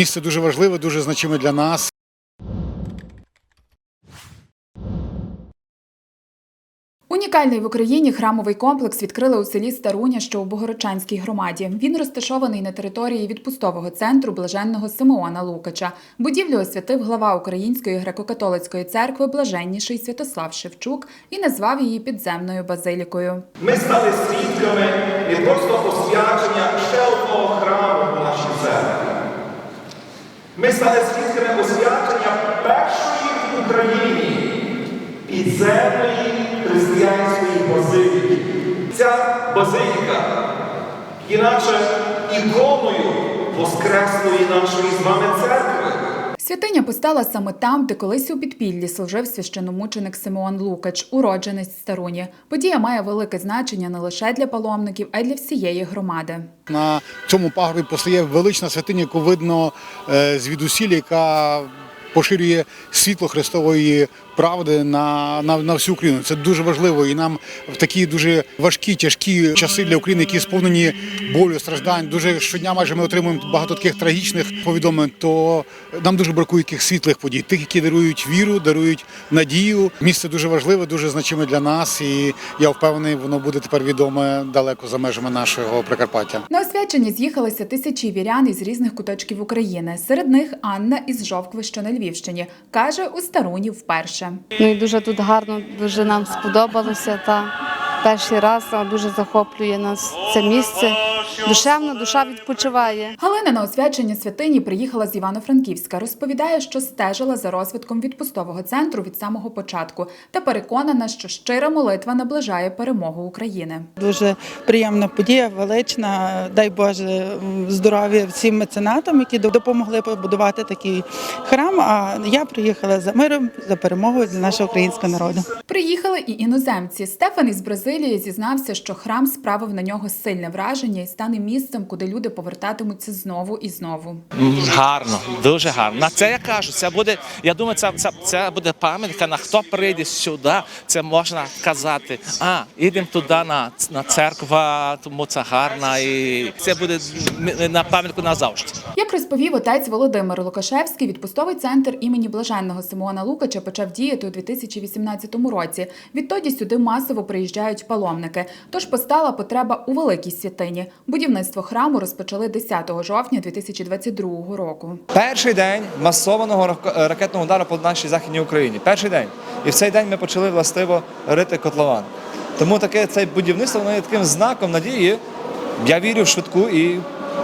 місце дуже важливе, дуже значиме для нас. Унікальний в Україні храмовий комплекс відкрили у селі Старуня, що у Богородчанській громаді. Він розташований на території відпустового центру блаженного Симеона Лукача. Будівлю освятив глава Української греко-католицької церкви Блаженніший Святослав Шевчук і назвав її підземною базилікою. Ми стали свідками не просто освячення ще одного храму в нашій церкві. Ми стали свідками освячення першої в Україні підземної християнської базиліки. Ця базиліка є наче іконою Воскресної нашої з вами церкви. Святиня постала саме там, де колись у підпіллі служив священомученик Симеон Лукач, уродженець Старуні. Подія має велике значення не лише для паломників, а й для всієї громади. На цьому пагорбі постає велична святиня, яку видно е, звідусіль, яка поширює світло Христової правди на, на, на всю Україну. Це дуже важливо. І нам в такі дуже важкі, тяжкі часи для України, які сповнені болю, страждань. Дуже щодня майже ми отримуємо багато таких трагічних повідомлень. То нам дуже бракує таких світлих подій, тих, які дарують віру, дарують надію. Місце дуже важливе, дуже значиме для нас. І я впевнений, воно буде тепер відоме далеко за межами нашого Прикарпаття. На освячення з'їхалися тисячі вірян із різних куточків України. Серед них Анна із Жовкви, що на Львівщині, каже у Старуні вперше. Ну і дуже тут гарно, дуже нам сподобалося. Та перший раз дуже захоплює нас це місце. Душевно, душа відпочиває. Галина на освячення святині приїхала з Івано-Франківська. Розповідає, що стежила за розвитком відпустового центру від самого початку та переконана, що щира молитва наближає перемогу України. Дуже приємна подія, велична. Дай Боже здоров'я всім меценатам, які допомогли побудувати такий храм. А я приїхала за миром, за перемогою для нашого українського народу. Приїхали і іноземці. Стефан із Бразилії зізнався, що храм справив на нього сильне враження і стане місцем, куди люди повертатимуться знову і знову. Гарно, дуже гарно. На це я кажу. Це буде. Я думаю, це, це, це буде пам'ятка. На хто прийде сюди, це можна казати. А йдемо туди на, на церква, тому це гарна, і це буде на пам'ятку назавжди. Як розповів отець Володимир Лукашевський, відпустовий центр імені блаженного Симеона Лукача почав діяти у 2018 році. Відтоді сюди масово приїжджають паломники. Тож постала потреба у великій святині. Будівництво храму розпочали 10 жовтня 2022 року. Перший день масованого рак- ракетного удару по нашій західній Україні. Перший день. І в цей день ми почали властиво рити котлован. Тому таке це будівництво воно є таким знаком надії. Я вірю в швидку і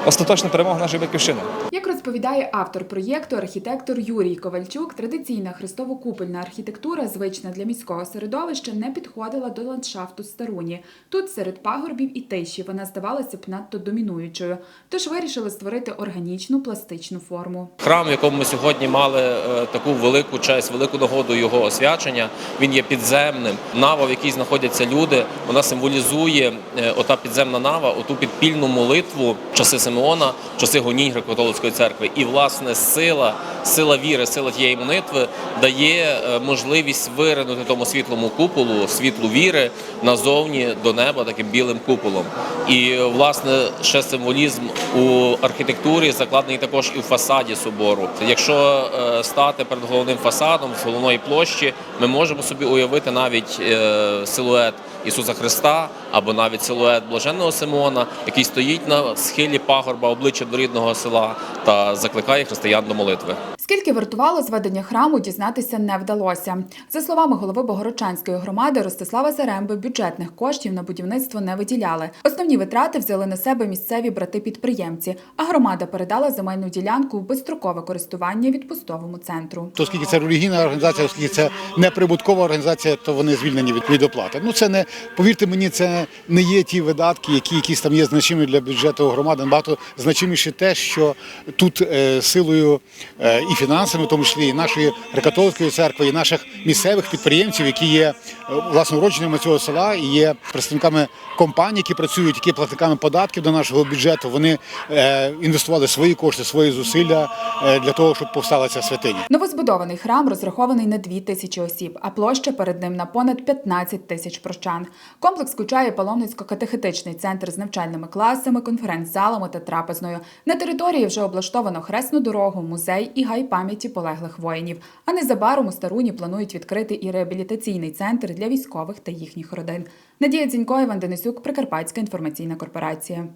остаточну перемогу нашої батьківщини. Як розповідає автор проєкту, архітектор Юрій Ковальчук, традиційна хрестово-купольна архітектура, звична для міського середовища, не підходила до ландшафту Старуні. Тут серед пагорбів і тиші вона здавалася б надто домінуючою. Тож вирішили створити органічну пластичну форму. Храм, в якому ми сьогодні мали е, таку велику честь, велику нагоду його освячення, він є підземним. Нава, в якій знаходяться люди, вона символізує е, ота підземна нава, оту підпільну молитву часи Симеона, часи гонінь греко-католицької церкви. І власне сила, сила віри, сила тієї молитви дає е, можливість виринути тому світлому куполу, світлу віри назовні до неба таким білим куполом. І власне ще символізм у архітектурі закладений також і в фасаді собору. Якщо е, стати перед головним фасадом з головної площі, ми можемо собі уявити навіть е, силует Ісуса Христа або навіть силует блаженного Симеона, який стоїть на схилі пагорба обличчя до рідного села та закликає християн до молитви. Скільки вартувало зведення храму, дізнатися не вдалося. За словами голови Богородчанської громади Ростислава Заремби, бюджетних коштів на будівництво не виділяли. Основні витрати взяли на себе місцеві брати-підприємці, а громада передала земельну ділянку в безстрокове користування відпустовому центру. То оскільки це релігійна організація, оскільки це неприбуткова організація, то вони звільнені від, від оплати. Ну це не повірте мені, це не є ті видатки, які якісь там є значими для бюджету громади. Набагато значиміше те, що тут е, силою е, і фінансами, в тому числі і нашої греко-католицької церкви, і наших місцевих підприємців, які є е, власне уродженими цього села і є представниками компаній, які працюють, які платниками податків до нашого бюджету. Вони е, інвестували свої кошти, свої зусилля е, для того, щоб повстала ця святиня. Новозбудований храм розрахований на 2 тисячі осіб, а площа перед ним на понад 15 тисяч прощан. Комплекс включає паломницько-катехетичний центр з навчальними класами, конференц-залами та трапезною. На території вже облаштовано хресну дорогу, музей і гай пам'яті полеглих воїнів. А незабаром у Старуні планують відкрити і реабілітаційний центр для військових та їхніх родин. Надія Дзінько, Іван Денисюк, Прикарпатська інформаційна корпорація.